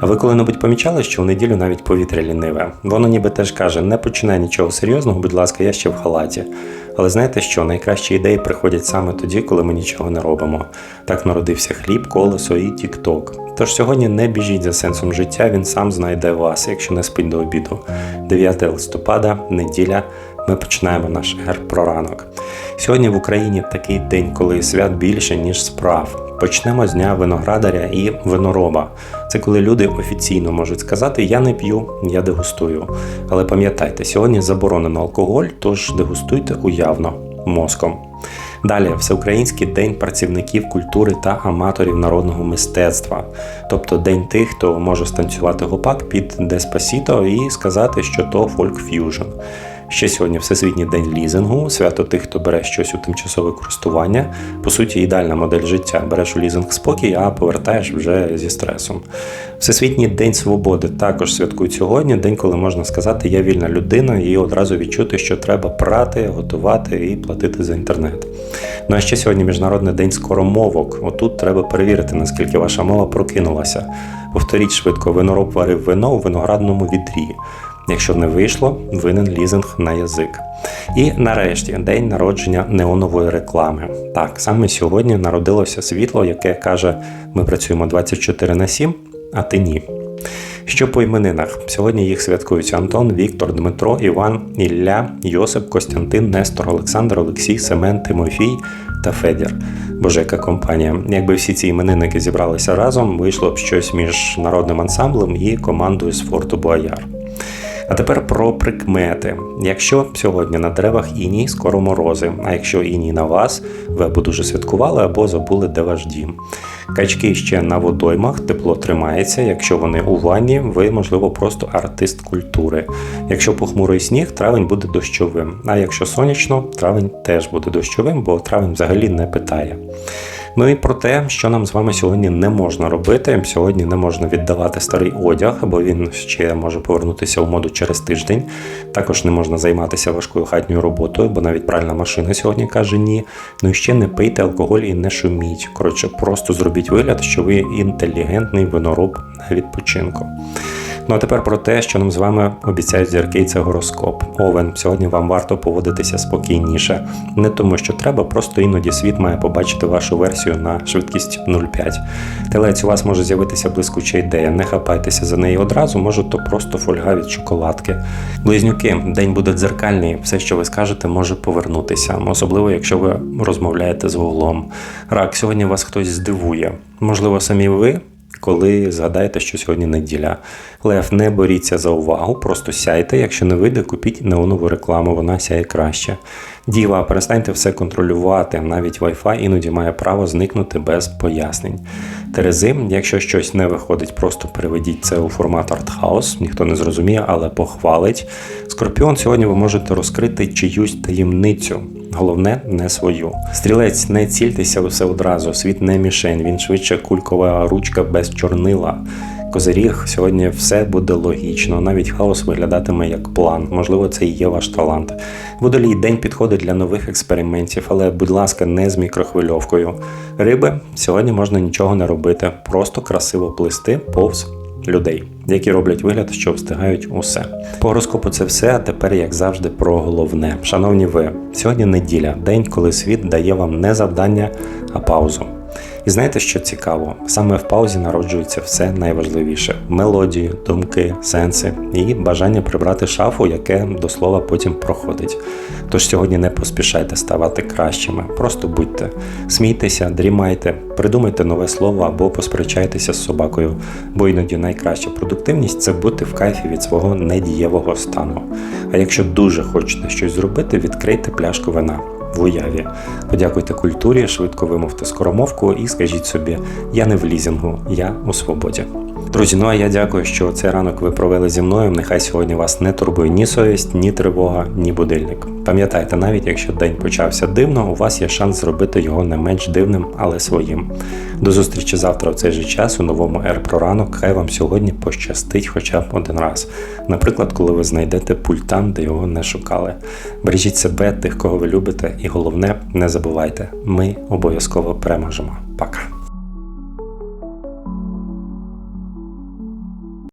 А ви коли-небудь помічали, що в неділю навіть повітря ліниве? Воно ніби теж каже: не починай нічого серйозного, будь ласка, я ще в халаті. Але знаєте що? Найкращі ідеї приходять саме тоді, коли ми нічого не робимо. Так народився хліб, колесо і тік-ток. Тож сьогодні не біжіть за сенсом життя, він сам знайде вас, якщо не спить до обіду. 9 листопада, неділя. Ми починаємо наш ер про ранок. Сьогодні в Україні такий день, коли свят більше, ніж справ. Почнемо з дня виноградаря і винороба. Це коли люди офіційно можуть сказати: Я не п'ю, я дегустую. Але пам'ятайте, сьогодні заборонено алкоголь, тож дегустуйте уявно мозком. Далі Всеукраїнський день працівників культури та аматорів народного мистецтва, тобто день тих, хто може станцювати гопак під Деспасіто і сказати, що то фольк-ф'южн. Ще сьогодні Всесвітній день лізингу, свято тих, хто бере щось у тимчасове користування. По суті, ідеальна модель життя. Береш у лізинг спокій, а повертаєш вже зі стресом. Всесвітній день свободи також святкують сьогодні, день, коли можна сказати, я вільна людина, і одразу відчути, що треба прати, готувати і платити за інтернет. Ну а ще сьогодні Міжнародний день скоромовок. Отут треба перевірити, наскільки ваша мова прокинулася. Повторіть швидко, винороб варив вино у виноградному відрі. Якщо не вийшло, винен лізинг на язик. І нарешті день народження неонової реклами. Так, саме сьогодні народилося світло, яке каже: ми працюємо 24 на 7, а ти ні. Що по іменинах? Сьогодні їх святкують Антон, Віктор, Дмитро, Іван, Ілля, Йосип, Костянтин, Нестор, Олександр, Олексій, Семен, Тимофій та Федір. Боже, яка компанія. Якби всі ці іменинники зібралися разом, вийшло б щось між народним ансамблем і командою з форту Буаяр. А тепер про прикмети. Якщо сьогодні на деревах іній, скоро морози, а якщо іній на вас, ви або дуже святкували, або забули, де ваш дім. Качки ще на водоймах, тепло тримається. Якщо вони у ванні, ви, можливо, просто артист культури. Якщо похмурий сніг, травень буде дощовим. А якщо сонячно, травень теж буде дощовим, бо травень взагалі не питає. Ну і про те, що нам з вами сьогодні не можна робити. Сьогодні не можна віддавати старий одяг, бо він ще може повернутися у моду через тиждень. Також не можна займатися важкою хатньою роботою, бо навіть пральна машина сьогодні каже ні. Ну і ще не пийте алкоголь і не шуміть. Коротше, просто зробіть вигляд, що ви інтелігентний винороб на відпочинку. Ну а тепер про те, що нам з вами обіцяють зірки, це гороскоп. Овен, сьогодні вам варто поводитися спокійніше. Не тому, що треба, просто іноді світ має побачити вашу версію на швидкість 0,5. Телець у вас може з'явитися блискуча ідея. Не хапайтеся за неї одразу, може то просто фольга від шоколадки. Близнюки, день буде дзеркальний, все, що ви скажете, може повернутися, особливо якщо ви розмовляєте з гуглом. Рак, сьогодні вас хтось здивує. Можливо, самі ви коли згадаєте, що сьогодні неділя. Лев, не боріться за увагу, просто сяйте. Якщо не вийде, купіть неонову рекламу, вона сяє краще. Діва, перестаньте все контролювати. Навіть Wi-Fi іноді має право зникнути без пояснень. Терези, якщо щось не виходить, просто переведіть це у формат артхаус, ніхто не зрозуміє, але похвалить. Скорпіон, сьогодні ви можете розкрити чиюсь таємницю. Головне, не свою. Стрілець, не цільтеся усе одразу. Світ не мішень, він швидше кулькова ручка без чорнила. Козиріг, сьогодні все буде логічно, навіть хаос виглядатиме як план. Можливо, це і є ваш талант. Водолій день підходить для нових експериментів, але, будь ласка, не з мікрохвильовкою. Риби сьогодні можна нічого не робити, просто красиво плисти повз людей, які роблять вигляд, що встигають усе. По гороскопу це все, а тепер, як завжди, про головне. Шановні ви, сьогодні неділя, день, коли світ дає вам не завдання, а паузу. І знаєте, що цікаво? Саме в паузі народжується все найважливіше: мелодії, думки, сенси і бажання прибрати шафу, яке до слова потім проходить. Тож сьогодні не поспішайте ставати кращими, просто будьте, смійтеся, дрімайте, придумайте нове слово або посперечайтеся з собакою, бо іноді найкраща продуктивність це бути в кайфі від свого недієвого стану. А якщо дуже хочете щось зробити, відкрийте пляшку вина в уяві. Подякуйте культурі, швидко вимовте скоромовку і скажіть собі: я не в лізінгу, я у свободі. Друзі, ну а я дякую, що цей ранок ви провели зі мною. Нехай сьогодні вас не турбує ні совість, ні тривога, ні будильник. Пам'ятайте, навіть якщо день почався дивно, у вас є шанс зробити його не менш дивним, але своїм. До зустрічі завтра в цей же час у новому Р про ранок. Хай вам сьогодні пощастить хоча б один раз. Наприклад, коли ви знайдете пульт там, де його не шукали. Бережіть себе, тих, кого ви любите, і головне, не забувайте, ми обов'язково переможемо. Пока.